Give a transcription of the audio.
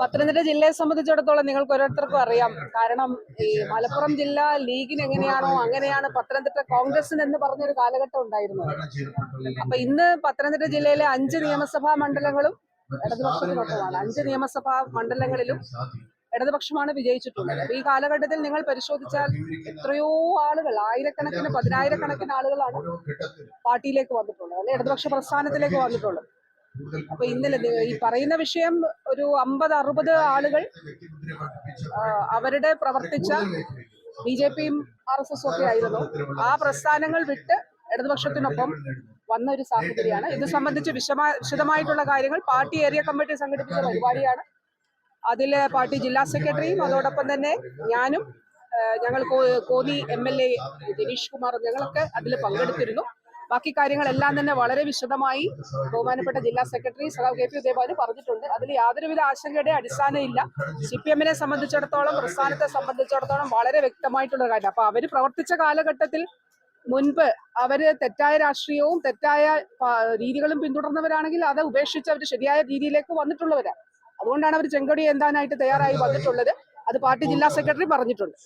പത്തനംതിട്ട ജില്ലയെ സംബന്ധിച്ചിടത്തോളം നിങ്ങൾക്ക് ഓരോരുത്തർക്കും അറിയാം. കാരണം ഈ മലപ്പുറം ജില്ല ലീഗിന് എങ്ങനെയാണോ അങ്ങനെയാണ് പത്തനംതിട്ട കോൺഗ്രസിന് എന്ന് പറഞ്ഞൊരു കാലഘട്ടം ഉണ്ടായിരുന്നത്. അപ്പൊ ഇന്ന് പത്തനംതിട്ട ജില്ലയിലെ അഞ്ച് നിയമസഭാ മണ്ഡലങ്ങളും ഇടതുപക്ഷത്തിനൊപ്പമാണ്. അഞ്ച് നിയമസഭാ മണ്ഡലങ്ങളിലും ഇടതുപക്ഷമാണ് വിജയിച്ചിട്ടുള്ളത്. അപ്പൊ ഈ കാലഘട്ടത്തിൽ നിങ്ങൾ പരിശോധിച്ചാൽ എത്രയോ ആളുകൾ ആയിരക്കണക്കിന് പതിനായിരക്കണക്കിന് ആളുകളാണ് പാർട്ടിയിലേക്ക് വന്നിട്ടുള്ളത്. അല്ലെ ഇടതുപക്ഷ പ്രസ്ഥാനത്തിലേക്ക് വന്നിട്ടുള്ളത്. അപ്പൊ ഇന്നലെ ഈ പറയുന്ന വിഷയം ഒരു അമ്പത് അറുപത് ആളുകൾ അവരുടെ പ്രവർത്തിച്ച ബി ജെ പിയും ആർ എസ് എസും ഒക്കെ ആയിരുന്നു. ആ പ്രസ്ഥാനങ്ങൾ വിട്ട് ഇടതുപക്ഷത്തിനൊപ്പം വന്ന ഒരു സാഹചര്യമാണ്. ഇത് സംബന്ധിച്ച് വിശമാ വിശദമായിട്ടുള്ള കാര്യങ്ങൾ പാർട്ടി ഏരിയ കമ്മിറ്റി സംഘടിപ്പിച്ച പരിപാടിയാണ്. അതിൽ പാർട്ടി ജില്ലാ സെക്രട്ടറിയും അതോടൊപ്പം തന്നെ ഞാനും ഞങ്ങൾ Konni M L A Janeesh Kumar ഞങ്ങളൊക്കെ അതിൽ പങ്കെടുത്തിരുന്നു. ബാക്കി കാര്യങ്ങളെല്ലാം തന്നെ വളരെ വിശദമായി ബഹുമാനപ്പെട്ട ജില്ലാ സെക്രട്ടറി സഖാവ് കെ പി ഉദയഭാനു പറഞ്ഞിട്ടുണ്ട്. അതിൽ യാതൊരുവിധ ആശങ്കയുടെ അടിസ്ഥാനമില്ല സി പി എമ്മിനെ സംബന്ധിച്ചിടത്തോളം പ്രസ്ഥാനത്തെ സംബന്ധിച്ചിടത്തോളം വളരെ വ്യക്തമായിട്ടുള്ള കാര്യം. അപ്പൊ അവർ പ്രവർത്തിച്ച കാലഘട്ടത്തിൽ മുൻപ് അവർ തെറ്റായ രാഷ്ട്രീയവും തെറ്റായ രീതികളും പിന്തുടർന്നവരാണെങ്കിൽ അത് ഉപേക്ഷിച്ച് അവർ ശരിയായ രീതിയിലേക്ക് വന്നിട്ടുള്ളവരാണ് അതുകൊണ്ടാണ് അവർ ചെങ്കൊടി എന്താനായിട്ട് തയ്യാറായി വന്നിട്ടുള്ളത്. അത് പാർട്ടി ജില്ലാ സെക്രട്ടറി പറഞ്ഞിട്ടുണ്ട്.